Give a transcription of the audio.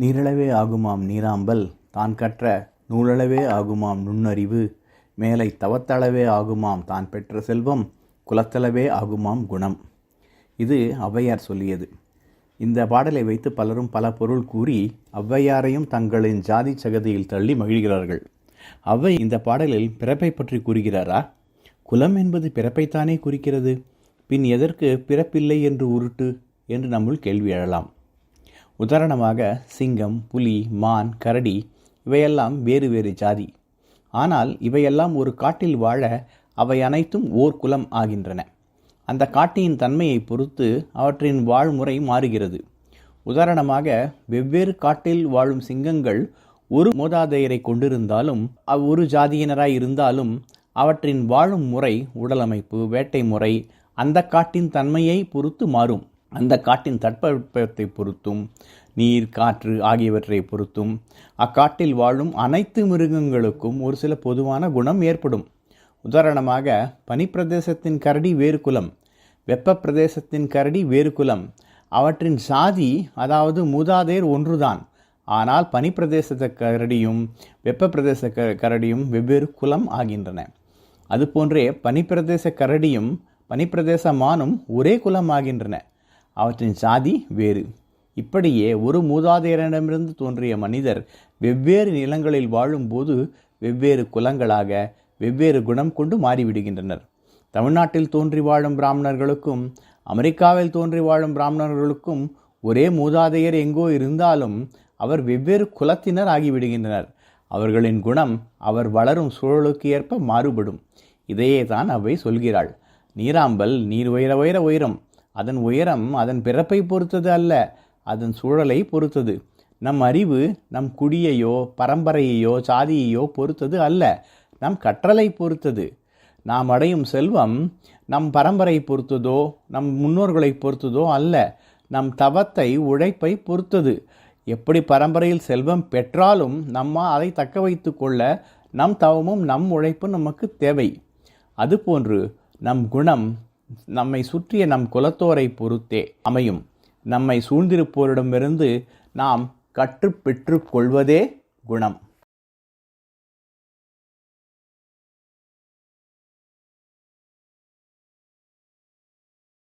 நீரளவே ஆகுமாம் நீராம்பல். தான் கற்ற நூலளவே ஆகுமாம் நுண்ணறிவு. மேலை தவத்தளவே ஆகுமாம் தான் பெற்ற செல்வம். குலத்தளவே ஆகுமாம் குணம். இது ஔவையார் சொல்லியது. இந்த பாடலை வைத்து பலரும் பல பொருள் கூறி ஔவையாரையும் தங்களின் ஜாதி சகதியில் தள்ளி மகிழ்கிறார்கள். ஔவை இந்த பாடலில் பிறப்பை பற்றி கூறுகிறாரா? குலம் என்பது பிறப்பைத்தானே குறிக்கிறது. பின் எதற்கு பிறப்பில்லை என்று உருட்டு என்று நம்முள் கேள்வி எழலாம். உதாரணமாக சிங்கம் புலி மான் கரடி இவையெல்லாம் வேறு வேறு ஜாதி. ஆனால் இவையெல்லாம் ஒரு காட்டில் வாழ அவை அனைத்தும் ஓர் குலம் ஆகின்றன. அந்த காட்டின் தன்மையை பொறுத்து அவற்றின் வாழ்முறை மாறுகிறது. உதாரணமாக வெவ்வேறு காட்டில் வாழும் சிங்கங்கள் ஒரு மூதாதையரை கொண்டிருந்தாலும் அவ்வொரு ஜாதியினராய் இருந்தாலும் அவற்றின் வாழும் முறை உடலமைப்பு வேட்டை முறை அந்த காட்டின் தன்மையை பொறுத்து மாறும். அந்த காட்டின் தட்பவெப்பத்தை பொறுத்தும் நீர் காற்று ஆகியவற்றை பொறுத்தும் அக்காட்டில் வாழும் அனைத்து மிருகங்களுக்கும் ஒரு சில பொதுவான குணம் ஏற்படும். உதாரணமாக பனிப்பிரதேசத்தின் கரடி வேறு குலம் வெப்ப பிரதேசத்தின் கரடி வேறு குலம். அவற்றின் சாதி அதாவது மூதாதையர் ஒன்றுதான். ஆனால் பனிப்பிரதேசத்த கரடியும் வெப்ப பிரதேச க கரடியும் வெவ்வேறு குலம் ஆகின்றன. அதுபோன்றே பனிப்பிரதேச கரடியும் பனிப்பிரதேச மானும் ஒரே குலம் ஆகின்றன. அவற்றின் சாதி வேறு. இப்படியே ஒரு மூதாதையரிடமிருந்து தோன்றிய மனிதர் வெவ்வேறு நிலங்களில் வாழும்போது வெவ்வேறு குலங்களாக வெவ்வேறு குணம் கொண்டு மாறிவிடுகின்றனர். தமிழ்நாட்டில் தோன்றி வாழும் பிராமணர்களுக்கும் அமெரிக்காவில் தோன்றி வாழும் பிராமணர்களுக்கும் ஒரே மூதாதையர் எங்கோ இருந்தாலும் அவர் வெவ்வேறு குலத்தினர் ஆகிவிடுகின்றனர். அவர்களின் குணம் அவர் வளரும் சூழலுக்கு ஏற்ப மாறுபடும். இதையே தான் அவை சொல்கிறாள். நீராம்பல் நீர் உயர உயர உயரம் அதன் உயரம் அதன் பிறப்பை பொறுத்தது அல்ல அதன் சூழலை பொறுத்தது. நம் அறிவு நம் குடியையோ பரம்பரையையோ சாதியையோ பொறுத்தது அல்ல நம் கற்றலை பொறுத்தது. நாம் அடையும் செல்வம் நம் பரம்பரை பொறுத்ததோ நம் முன்னோர்களை பொறுத்ததோ அல்ல நம் தவத்தை உழைப்பை பொறுத்தது. எப்படி பரம்பரையில் செல்வம் பெற்றாலும் நம்ம அதை தக்க வைத்து கொள்ள நம் தவமும் நம் உழைப்பும் நமக்கு தேவை. அதுபோன்று நம் குணம் நம்மை சுற்றிய நம் குலத்தோரை பொறுத்தே அமையும். நம்மை சூழ்ந்திருப்போரிடமிருந்து நாம் கற்று பெற்றுக்கொள்வதே குணம்.